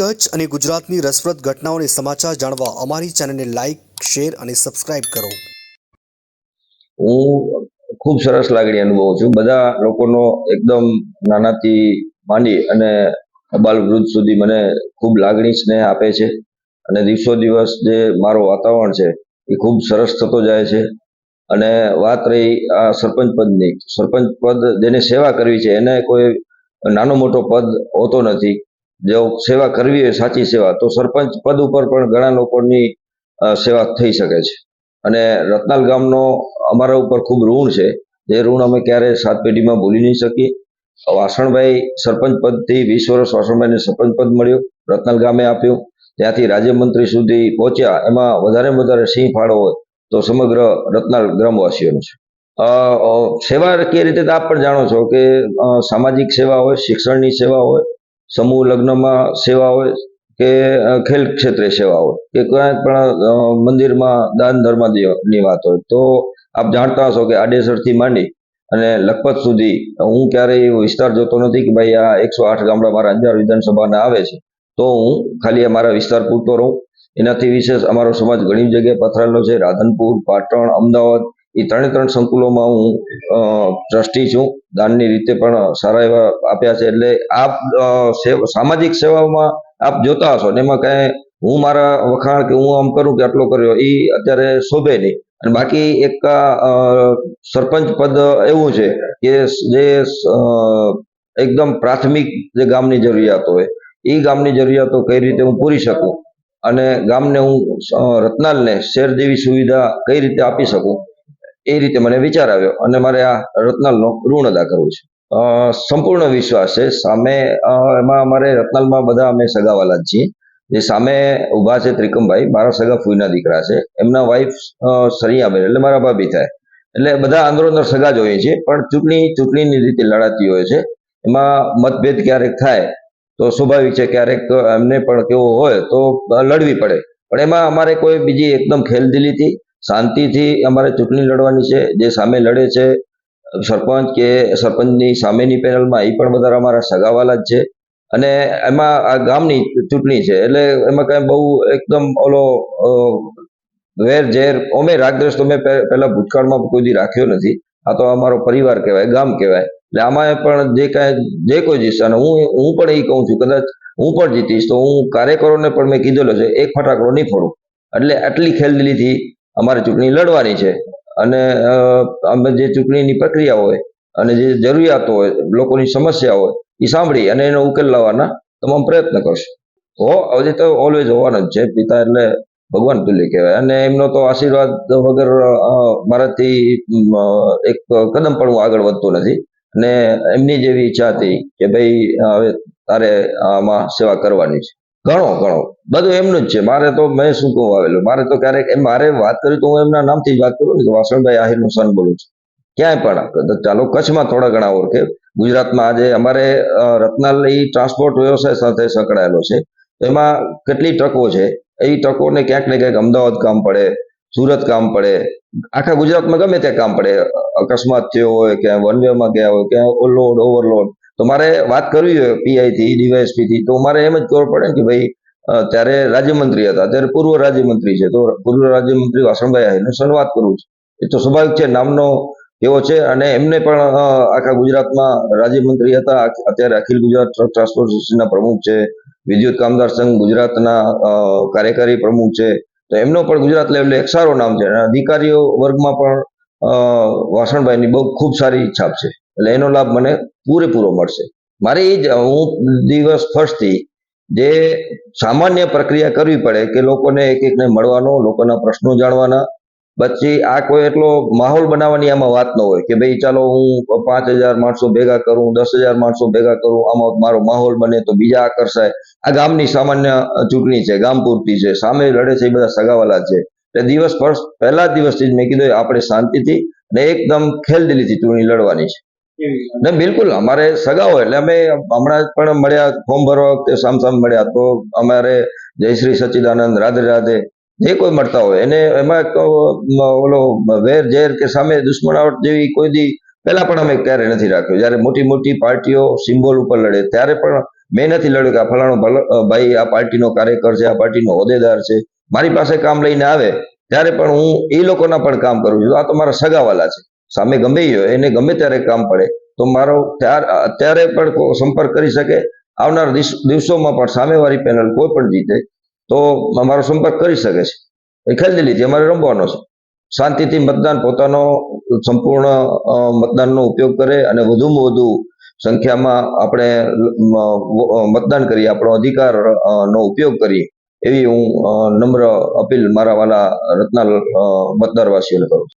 કચ્છ અને ગુજરાતની રસપ્રદ ઘટનાઓને સમાચાર જાણવા અમારી ચેનલને લાઇક શેર અને સબસ્ક્રાઇબ કરો. હું ખૂબ સરસ લાગણી અનુભવું છું. બધા લોકોનો એકદમ નાનાથી માંડી અને અબાલ વૃદ્ધ સુધી મને ખૂબ લાગણી, સ્નેહ આપે છે અને દિવસો દિવસ જે મારો વાતાવરણ છે એ ખૂબ સરસ થતો જાય છે. અને વાત રહી આ સરપંચ પદની. સરપંચ પદ જેને સેવા કરવી છે એને કોઈ નાનો મોટો પદ હોતો નથી. જો સેવા કરવી હોય સાચી સેવા, તો સરપંચ પદ ઉપર પણ ઘણા લોકોની સેવા થઈ શકે છે. અને રત્નાલ ગામનો અમારા ઉપર ખૂબ ઋણ છે. જે ઋણ અમે ક્યારે સાત પેઢીમાં ભૂલી નહીં શકીએ. વાસણભાઈ સરપંચ પદથી વીસ વર્ષ વાસણભાઈને સરપંચ પદ મળ્યું, રત્નાલ ગામે આપ્યું. ત્યાંથી રાજ્યમંત્રી સુધી પહોંચ્યા. એમાં વધારે વધારે સિંહ ફાળો હોય તો સમગ્ર રત્નાલ ગ્રામવાસીઓનો છે. સેવા કે રીતે આપ પણ જાણો છો કે સામાજિક સેવા હોય, શિક્ષણની સેવા હોય સમૂહ લગ્નમાં સેવા હોય કે ખેલ ક્ષેત્રે સેવા હોય કે ક્યાંય પણ મંદિરમાં દાન ધર્મની વાત હોય તો આપ જાણતા હશો કે આડેસરથી માંડી અને લખપત સુધી હું ક્યારેય એવો વિસ્તાર જોતો નથી કે ભાઈ આ એકસો આઠ ગામડા મારા અંજાર વિધાનસભાના આવે છે. તો હું ખાલી અમારા વિસ્તાર પૂરતો રહું. એનાથી વિશેષ અમારો સમાજ ઘણી જગ્યાએ પથરાયેલો છે. રાધનપુર, પાટણ, અમદાવાદ એ ત્રણે ત્રણ સંકુલોમાં હું ટ્રસ્ટી છું. દાનની રીતે પણ સારા એવા આપ્યા છે. એટલે આપ સામાજિક સેવામાં આપ જોતા હશો ને એમાં કાંઈ હું મારા વખાણ કે હું આમ કરું કે આટલો કર્યો એ અત્યારે શોભે નહીં. અને બાકી એક સરપંચ પદ એવું છે કે જે એકદમ પ્રાથમિક જે ગામની જરૂરિયાતો હોય એ ગામની જરૂરિયાતો કઈ રીતે હું પૂરી શકું? અને ગામને હું રત્નાલને શેર જેવી સુવિધા કઈ રીતે આપી શકું? એ રીતે મને વિચાર આવ્યો અને મારે આ રત્નાલનો ઋણ અદા કરવું છે. સંપૂર્ણ વિશ્વાસ છે. સામે એમાં અમારે રત્નાલમાં બધા અમે સગાવાલા જ છીએ. જે સામે ઊભા છે ત્રિકમભાઈ, મારા સગા ફૂઈના દીકરા છે. એમના વાઈફ સરિયાબેન એટલે મારા ભાભી થાય. એટલે બધા અંદરો અંદર સગા જ હોઈએ છીએ પણ ચૂંટણી, ચૂંટણીની રીતે લડાતી હોય છે. એમાં મતભેદ ક્યારેક થાય, તો સ્વાભાવિક છે ક્યારેક એમને પણ કેવો હોય તો લડવી પડે. પણ એમાં અમારે કોઈ બીજી એકદમ ખેલદિલીથી શાંતિથી અમારે ચૂંટણી લડવાની છે. જે સામે લડે છે, સરપંચ કે સરપંચની સામેની પેનલમાં એ પણ બધા અમારા સગાવાલા જ છે. અને એમાં આ ગામની ચૂંટણી છે. એટલે એમાં કઈ બહુ એકદમ ઓલો વેર, ઝેર, અમે રાગદ્વેષ તો મેં પહેલા ભૂતકાળમાં કોઈ રાખ્યો નથી. આ તો અમારો પરિવાર કહેવાય, ગામ કહેવાય. એટલે આમાં પણ જે કાંઈ, જે કોઈ જીતશે, અને હું હું પણ એ કહું છું, કદાચ હું પણ જીતીશ, તો હું કાર્યકરોને પણ મેં કીધેલો છે, એક ફટાકડો નહીં ફોડું. એટલે આટલી ખેલદિલીથી અમારે ચૂંટણી લડવાની છે. અને અમે જે ચૂંટણીની પ્રક્રિયા હોય અને જે જરૂરિયાતો હોય, લોકોની સમસ્યા હોય એ સાંભળી અને એનો ઉકેલ લાવવાના તમામ પ્રયત્ન કરશું. હો, હજી તો ઓલવેઝ હોવાનો જ છે. પિતા એટલે ભગવાન તુલ્ય કહેવાય. અને એમનો તો આશીર્વાદ વગર મારાથી એક કદમ પણ હું આગળ વધતો નથી. અને એમની જેવી ઈચ્છા હતી કે ભાઈ, હવે તારે આમાં સેવા કરવાની છે. ઘણો ઘણો. બધું એમનું જ છે. મારે તો, મેં શું કહું આવેલું? મારે તો ક્યારેક એમ, મારે વાત કરી તો હું એમના નામથી જ વાત કરું કે વાસણભાઈ આહિરનો સન બોલું છું. ક્યાંય પણ ચાલો, કચ્છમાં થોડા ઘણા ઓળખે ગુજરાતમાં આજે અમારે રત્નાલય ટ્રાન્સપોર્ટ વ્યવસાય સાથે સંકળાયેલો છે. એમાં કેટલી તકો છે? એ તકોને ક્યાંક ને ક્યાંક અમદાવાદ કામ પડે, સુરત કામ પડે, આખા ગુજરાતમાં ગમે ત્યાં કામ પડે. અકસ્માત થયો હોય કે વન વેમાં ગયા હોય કે લોડ ઓવરલોડ તો મારે વાત કરવી હોય પીઆઈ થી ડીવાયએસપી થી. તો મારે એમ જ ખબર પડે કે ભાઈ ત્યારે રાજ્યમંત્રી હતા, ત્યારે પૂર્વ રાજ્યમંત્રી છે. તો પૂર્વ રાજ્યમંત્રી વાસણભાઈ આહિરને સંવાદ કરું છું. એ તો સ્વાભાવિક છે, નામનો એવો છે અને એમને પણ આખા ગુજરાતમાં રાજ્યમંત્રી હતા. અત્યારે અખિલ ગુજરાત ટ્રક ટ્રાન્સપોર્ટ એસોસિએશનના પ્રમુખ છે. વિદ્યુત કામદાર સંઘ ગુજરાતના કાર્યકારી પ્રમુખ છે. તો એમનો પણ ગુજરાત લેવલે એક સારો નામ છે. અને અધિકારીઓ વર્ગમાં પણ વાસણભાઈની બહુ ખૂબ સારી છાપ છે. એટલે એનો લાભ મને પૂરેપૂરો મળશે. મારે હું દિવસ ફર્સ્ટથી જે સામાન્ય પ્રક્રિયા કરવી પડે કે લોકોને એક એકને મળવાનો, લોકોના પ્રશ્નો જાણવાના, પછી આ કોઈ એટલો માહોલ બનાવવાની આમાં વાત ન હોય કે ભાઈ ચાલો હું પાંચ હજાર માણસો ભેગા કરું, દસ હજાર માણસો ભેગા કરું, આમાં મારો માહોલ બને તો બીજા આકર્ષાય. આ ગામની સામાન્ય ચૂંટણી છે, ગામ પૂરતી છે, સામે લડે છે એ બધા સગાવાલા છે. એટલે દિવસ ફર્સ્ટ પહેલા દિવસથી જ મેં કીધું આપણે શાંતિથી અને એકદમ ખેલદિલીથી ચૂંટણી લડવાની છે. ને, બિલકુલ. અમારે સગા હોય એટલે અમે હમણાં પણ મળ્યા, ફોર્મ ભરવા વખતે સામ સામ મળ્યા. તો અમારે જય શ્રી સચ્ચિદાનંદ, રાધે રાધે, જે કોઈ મળતા હોય. એને એમાં ઓલો વેર, ઝેર કે સામે દુશ્મનાવટ જેવી કોઈ દી પહેલા પણ અમે ક્યારે નથી રાખ્યો. જ્યારે મોટી મોટી પાર્ટીઓ સિમ્બોલ ઉપર લડે, ત્યારે પણ મેં નથી લડ્યું કે આ ફલાણો ભાઈ આ પાર્ટીનો કાર્યકર છે, આ પાર્ટીનો હોદ્દેદાર છે. મારી પાસે કામ લઈને આવે, ત્યારે પણ હું એ લોકોના પણ કામ કરું છું. આ તો મારા સગાવાલા છે. સામે ગમે એને ગમે ત્યારે કામ પડે. તો મારો ત્યાર, અત્યારે પણ સંપર્ક કરી શકે. આવનાર દિવસ- દિવસોમાં પણ સામેવાળી પેનલ કોઈ પણ જીતે તો મારો સંપર્ક કરી શકે છે. એ ખેલદિલીથી અમારે રમવાનો છે. શાંતિથી મતદાન પોતાનો સંપૂર્ણ મતદાનનો ઉપયોગ કરે અને વધુમાં વધુ સંખ્યામાં આપણે મતદાન કરીએ, આપણો અધિકાર નો ઉપયોગ કરીએ. એવી હું નમ્ર અપીલ મારા વાલા રત્નાલ મતદારવાસીઓને કરું છું.